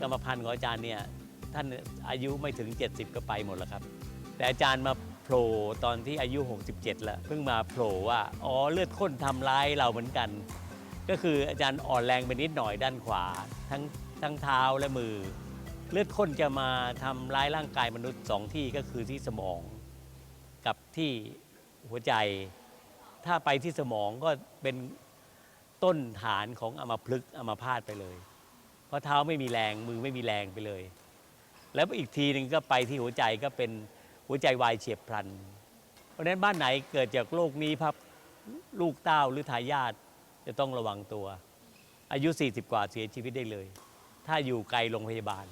กรรมพันธุ์ของอาจารย์เนี่ยท่านอายุไม่ถึง 70 ก็ไปหมดแล้วครับ แต่อาจารย์มาโผล่ตอนที่อายุ 67 แล้ว เพิ่งมาโผล่ว่า อ๋อเลือดข้นทำร้ายเราเหมือนกัน ก็คืออาจารย์อ่อนแรงไปนิดหน่อยด้านขวา ทั้งทั้งเท้าและมือ เลือดข้นจะมาทำร้ายร่างกายมนุษย์สองที่ก็คือที่สมองกับที่หัวใจ ถ้าไปที่สมองก็เป็นต้นฐานของอัมพฤกษ์อัมพาตไปเลย เพราะเท้าไม่มีแรงมือไม่มีแรงไปเลย แล้วอีกทีหนึ่งก็ไปที่หัวใจก็เป็นหัวใจวายเฉียบพลัน เพราะฉะนั้นบ้านไหนเกิดจากโรคนี้พับลูกเต้าหรือทายาทจะต้องระวังตัว อายุ 40 กว่าเสียชีวิตได้เลย ถ้าอยู่ไกลโรงพยาบาล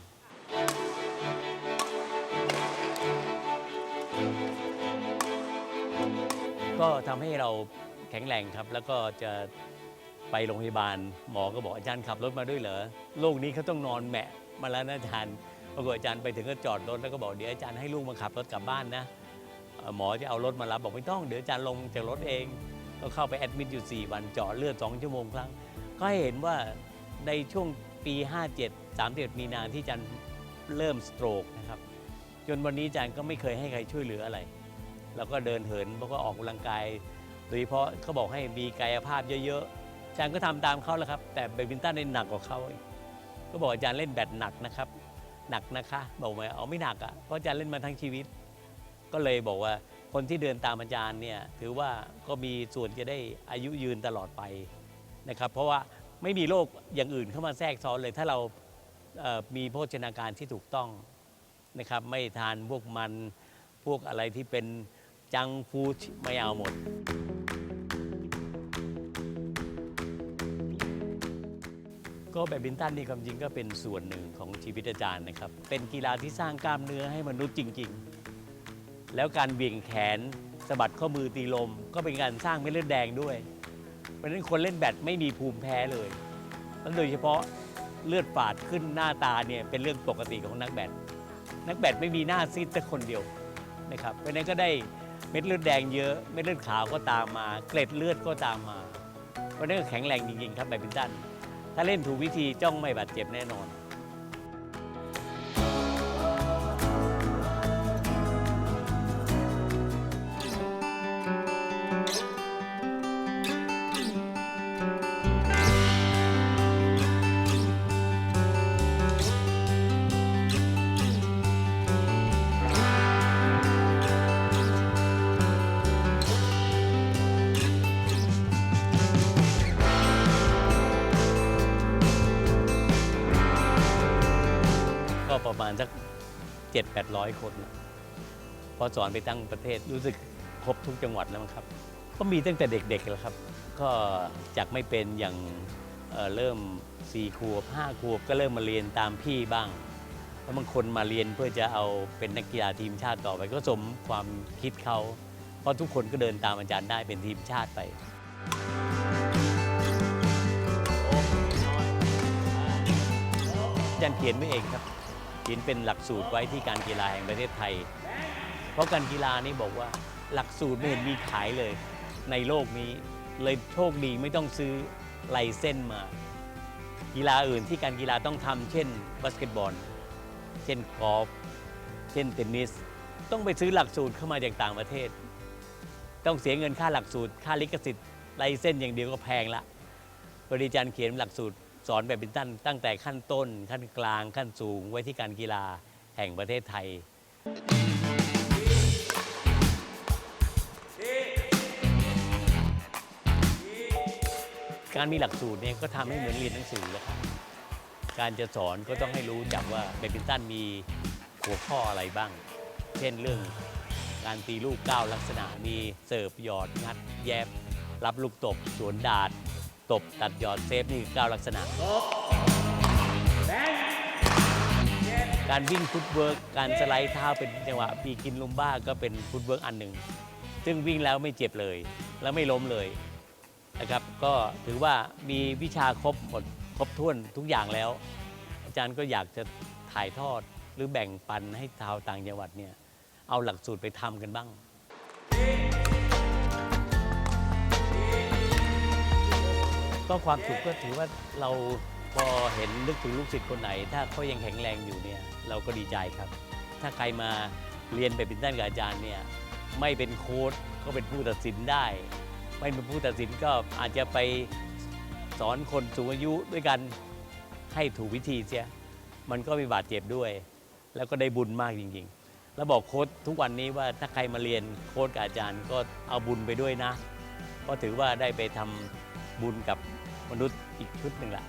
ก็ทำให้เราแข็งแรงครับ แล้วก็จะ ไปโรงพยาบาลหมอก็บอกอาจารย์ขับรถมาด้วยเหรอโรคนี้เขาต้องนอนแหมะมาแล้วนะอาจารย์ปรากฏอาจารย์ไปถึงก็จอดรถแล้วก็บอกเดี๋ยวอาจารย์ให้ลูกมาขับรถกลับบ้านนะหมอจะเอารถมารับบอกไม่ต้องเดี๋ยวอาจารย์ลงจากรถเองก็เข้าไปแอดมิดอยู่ 4 วันเจาะเลือด 2 ชั่วโมงครั้ง ก็เห็นว่าในช่วงปี 57 31 มีนาที่อาจารย์เริ่มสโตรกนะครับจนวันนี้อาจารย์ก็ไม่เคยให้ใครช่วยเหลืออะไร แล้วก็เดินเหินเพราะก็ออกกำลังกายโดยเฉพาะเขาบอกให้มีกายภาพเยอะๆ อาจารย์ก็ทำตามเขาแล้วครับ แต่แบดมินตันเล่นหนักกว่าเขาก็บอกอาจารย์เล่นแบดหนักนะครับ หนักนะคะ บอกไหมเอาไม่หนักอะเพราะอาจารย์เล่นมาทั้งชีวิต ก็เลยบอกว่าคนที่เดินตามอาจารย์เนี่ยถือว่าก็มีส่วนจะได้อายุยืนตลอดไปนะครับ เพราะว่าไม่มีโรคอย่างอื่นเข้ามาแทรกซ้อนเลย ถ้าเรามีโภชนาการที่ถูกต้องนะครับ ไม่ทานพวกมันพวกอะไรที่เป็นจังฟูดไม่เอาหมด ก็แบดมินตันนี่ความจริงก็เป็นส่วนหนึ่งของชีวิตอาจารย์นะครับ เป็นกีฬาที่สร้างกล้ามเนื้อให้มนุษย์จริง ๆ แล้วการเบี่ยงแขนสะบัดข้อมือตีลม ก็เป็นการสร้างเม็ดเลือดแดงด้วย เพราะฉะนั้นคนเล่นแบดไม่มีภูมิแพ้เลยแล้วโดยเฉพาะเลือดฝาดขึ้นหน้าตาเนี่ยเป็นเรื่องปกติของนักแบด นักแบดไม่มีหน้าซีดสักคนเดียวนะครับ เพราะนั้นก็ได้เม็ดเลือดแดงเยอะ เม็ดเลือดขาวก็ตามมา เกล็ดเลือดก็ตามมา เพราะนั้นแข็งแรงจริงๆครับแบดมินตัน ถ้าเล่นถูกวิธีจ้องไม่บาดเจ็บแน่นอน ก็ประมาณสัก7 8 0 0คนพอสอนไปตั้งประเทศรู้สึกครบทุกจังหวัดแล้วมั้งครับ ก็มีตั้งแต่เด็กๆแล้วครับ ก็จากไม่เป็นอย่างเอ่อเริ่ม4ขวบ5ขวบก็เริ่มมาเรียนตามพี่บ้างแล้วบางคนมาเรียนเพื่อจะเอาเป็นนักกีฬาทีมชาติต่อไป ก็สมความคิดเขาเพราะทุกคนก็เดินตามอาจารย์ได้เป็นทีมชาติไปอาจารย์เขียนไว้เองครับ เขียนเป็นหลักสูตรไว้ที่การกีฬาแห่งประเทศไทย เพราะการกีฬานี่บอกว่าหลักสูตรไม่เห็นมีขายเลย ในโลกนี้เลยโชคดีไม่ต้องซื้อไลเส้นมา กีฬาอื่นที่การกีฬาต้องทำเช่นบาสเกตบอล เช่นกอล์ฟเช่นเทนนิส ต้องไปซื้อหลักสูตรเข้ามาจากต่างประเทศ ต้องเสียเงินค่าหลักสูตร ค่าลิขสิทธิ์ไลเส้นอย่างเดียวก็แพงละบริจารย์เขียนหลักสูตร สอนแบบบินตันตั้งแต่ขั้นต้น ขั้นกลางขั้นสูงไว้ที่การกีฬาแห่งประเทศไทย การมีหลักสูตรเนี่ยก็ทำให้เหมือนเรียนหนังสือแล้วครับการจะสอนก็ต้องให้รู้จักว่าแบดมินตันมีหัวข้ออะไรบ้าง เช่นเรื่องการตีลูกก้าวลักษณะมีเสิร์ฟหยอดงัด แยบ รับลูกตบสวนดาด ตบตัดหยอดเซฟนี่คือก้าวลักษณะ การวิ่งฟุตเวิร์กการสไลด์เท้าเป็นจังหวะปีกินลุมบ้าก็เป็นฟุตเวิร์กอันหนึ่ง ซึ่งวิ่งแล้วไม่เจ็บเลย แล้วไม่ล้มเลยนะครับ ก็ถือว่ามีวิชาครบหมดครบถ้วนทุกอย่างแล้ว อาจารย์ก็อยากจะถ่ายทอดหรือแบ่งปันให้ชาวต่างจังหวัดเนี่ยเอาหลักสูตรไปทำกันบ้าง ก็ความสุขก็ถือว่าเราพอเห็นนึกถึงลูกศิษย์คนไหน ถ้าเขายังแข็งแรงอยู่เนี่ยเราก็ดีใจครับ ถ้าใครมาเรียนแบดมินตันกับอาจารย์เนี่ยไม่เป็นโค้ชก็เป็นผู้ตัดสินได้ ไม่เป็นผู้ตัดสินก็อาจจะไปสอนคนสูงอายุด้วยกันให้ถูกวิธีเสียมันก็มีบาดเจ็บด้วย แล้วก็ได้บุญมากจริงๆ แล้วบอกโค้ชทุกวันนี้ว่าถ้าใครมาเรียนโค้ชกับอาจารย์ก็เอาบุญไปด้วยนะ ก็ถือว่าได้ไปทำ บุญกับมนุษย์อีกชุดหนึ่งละ